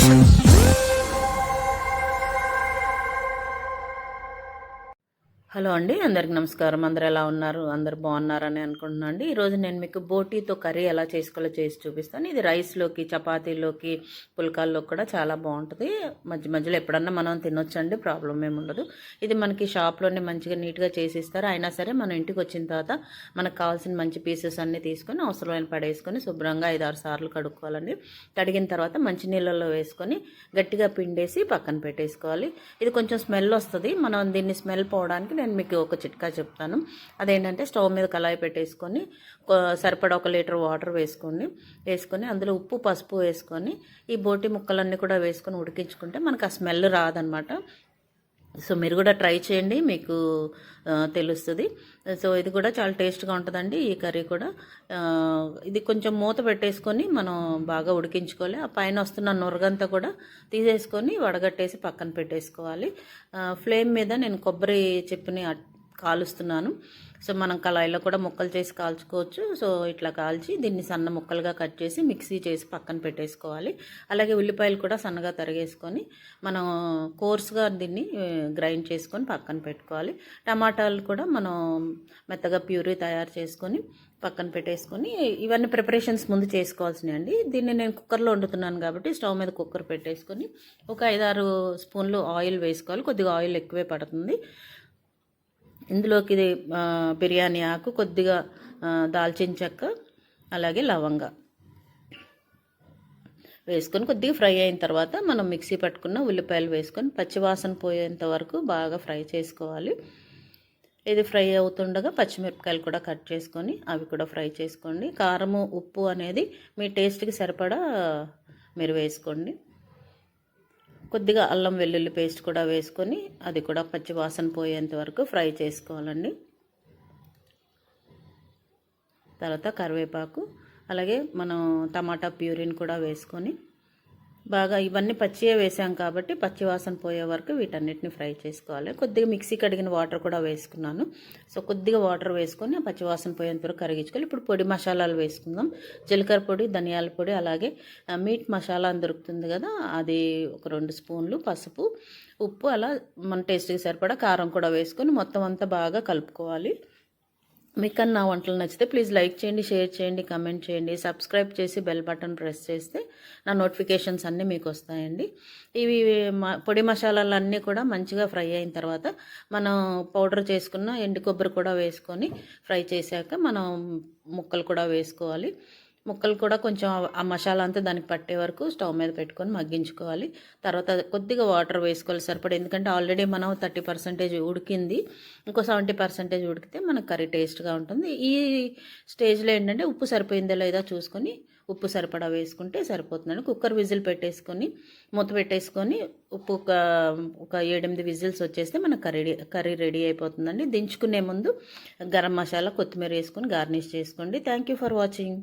Thank you. Hello అండి అందరికి నమస్కారం. అందరు ఎలా ఉన్నారు? అందరు బాగున్నారని అనుకుంటున్నాను అండి. ఈరోజు నేను మీకు బోటీతో కర్రీ ఎలా చేసుకోవాలో చేసి చూపిస్తాను. ఇది రైస్లోకి చపాతీలోకి పుల్కాల్లోకి కూడా చాలా బాగుంటుంది. మధ్య మధ్యలో ఎప్పుడన్నా మనం తినొచ్చండి ప్రాబ్లం ఏమి ఉండదు. ఇది మనకి షాప్లోనే మంచిగా నీట్గా చేసి ఇస్తారు అయినా సరే మనం ఇంటికి వచ్చిన తర్వాత మనకు కావాల్సిన మంచి పీసెస్ అన్నీ తీసుకొని అవసరమైన పడేసుకొని శుభ్రంగా ఐదు ఆరు సార్లు కడుక్కోవాలండి. కడిగిన తర్వాత మంచి నీళ్ళల్లో వేసుకొని గట్టిగా పిండేసి పక్కన పెట్టేసుకోవాలి. ఇది కొంచెం స్మెల్ వస్తుంది. మనం దీన్ని స్మెల్ పోవడానికి నేను మీకు ఒక చిట్కా చెప్తాను. అదేంటంటే స్టవ్ మీద కళాయి పెట్టేసుకొని సరిపడా ఒక లీటర్ వాటర్ వేసుకొని వేసుకొని అందులో ఉప్పు పసుపు వేసుకొని ఈ బోటి ముక్కలన్నీ కూడా వేసుకొని ఉడికించుకుంటే మనకు ఆ స్మెల్ రాదనమాట. సో మీరు కూడా ట్రై చేయండి మీకు తెలుస్తుంది. సో ఇది కూడా చాలా టేస్ట్గా ఉంటుందండి ఈ కర్రీ కూడా. ఇది కొంచెం మూత పెట్టేసుకొని మనం బాగా ఉడికించుకోవాలి. ఆ పైన వస్తున్న నొరగంతా కూడా తీసేసుకొని వడగట్టేసి పక్కన పెట్టేసుకోవాలి. ఫ్లేమ్ మీద నేను కొబ్బరి చెప్పుని కాలుస్తున్నాను. సో మనం కళాయిలో కూడా ముక్కలు చేసి కాల్చుకోవచ్చు. సో ఇట్లా కాల్చి దీన్ని సన్న ముక్కలుగా కట్ చేసి మిక్సీ చేసి పక్కన పెట్టేసుకోవాలి. అలాగే ఉల్లిపాయలు కూడా సన్నగా తరిగేసుకొని మనం కోర్స్గా దీన్ని గ్రైండ్ చేసుకొని పక్కన పెట్టుకోవాలి. టమాటాలు కూడా మనం మెత్తగా ప్యూరీ తయారు చేసుకొని పక్కన పెట్టేసుకొని ఇవన్నీ ప్రిపరేషన్స్ ముందు చేసుకోవాల్సినవి అండి. దీన్ని నేను కుక్కర్లో వండుతున్నాను కాబట్టి స్టవ్ మీద కుక్కర్ పెట్టేసుకొని ఒక ఐదారు స్పూన్లు ఆయిల్ వేసుకోవాలి. కొద్దిగా ఆయిల్ ఎక్కువే పడుతుంది. ఇందులోకి ఇది బిర్యానీ ఆకు కొద్దిగా దాల్చిన చెక్క అలాగే లవంగ వేసుకొని కొద్దిగా ఫ్రై అయిన తర్వాత మనం మిక్సీ పట్టుకున్న ఉల్లిపాయలు వేసుకొని పచ్చివాసన పోయేంత వరకు బాగా ఫ్రై చేసుకోవాలి. ఇది ఫ్రై అవుతుండగా పచ్చిమిరపకాయలు కూడా కట్ చేసుకొని అవి కూడా ఫ్రై చేసుకోండి. కారము ఉప్పు అనేది మీ టేస్ట్కి సరిపడా మీరు వేసుకోండి. కొద్దిగా అల్లం వెల్లుల్లి పేస్ట్ కూడా వేసుకొని అది కూడా పచ్చి వాసన పోయేంత వరకు ఫ్రై చేసుకోవాలండి. తర్వాత కరివేపాకు అలాగే మనం టమాటా ప్యూరిన్ కూడా వేసుకొని బాగా ఇవన్నీ పచ్చియే వేసాం కాబట్టి పచ్చి వాసన పోయే వరకు వీటన్నిటిని ఫ్రై చేసుకోవాలి. కొద్దిగా మిక్సీ కడిగిన వాటర్ కూడా వేసుకున్నాను. సో కొద్దిగా వాటర్ వేసుకొని పచ్చి వాసన పోయేంత వరకు కరిగించుకోవాలి. ఇప్పుడు పొడి మసాలాలు వేసుకుందాం. జీలకర్ర పొడి ధనియాల పొడి అలాగే మీట్ మసాలా అని దొరుకుతుంది కదా అది ఒక రెండు స్పూన్లు పసుపు ఉప్పు అలా మన టేస్ట్కి సరిపడా కారం కూడా వేసుకొని మొత్తం అంతా బాగా కలుపుకోవాలి. మీకు కానీ నా వంటలు నచ్చితే ప్లీజ్ లైక్ చేయండి షేర్ చేయండి కమెంట్ చేయండి. సబ్స్క్రైబ్ చేసి బెల్ బటన్ ప్రెస్ చేస్తే నా నోటిఫికేషన్స్ అన్నీ మీకు వస్తాయండి. ఇవి మ- పొడి మసాలాలు అన్నీ కూడా మంచిగా ఫ్రై అయిన తర్వాత మనం పౌడర్ చేసుకున్న ఎండు కొబ్బరి కూడా వేసుకొని ఫ్రై చేశాక మనం ముక్కలు కూడా వేసుకోవాలి. ముక్కలు కూడా కొంచెం ఆ- మసాలా అంతా దానికి పట్టే వరకు స్టవ్ మీద పెట్టుకొని మగ్గించుకోవాలి. తర్వాత కొద్దిగా వాటర్ వేసుకోవాలి సరిపడ ఎందుకంటే ఆల్రెడీ మనం థర్టీ పర్సెంటేజ్ ఉడికింది. ఇంకో సెవెంటీ పర్సెంటేజ్ ఉడికితే మనకు కర్రీ టేస్ట్గా ఉంటుంది. ఈ స్టేజ్లో ఏంటంటే ఉప్పు సరిపోయిందో లేదా చూసుకొని ఉప్పు సరిపడా వేసుకుంటే సరిపోతుందండి. కుక్కర్ విజిల్ పెట్టేసుకొని మూత పెట్టేసుకొని ఉప్పు ఒక ఒక ఏడెనిమిది విజిల్స్ వచ్చేస్తే మన కర్రీ కర్రీ రెడీ అయిపోతుందండి. దించుకునే ముందు గరం మసాలా కొత్తిమీర వేసుకొని గార్నిష్ చేసుకోండి. Thank you for watching.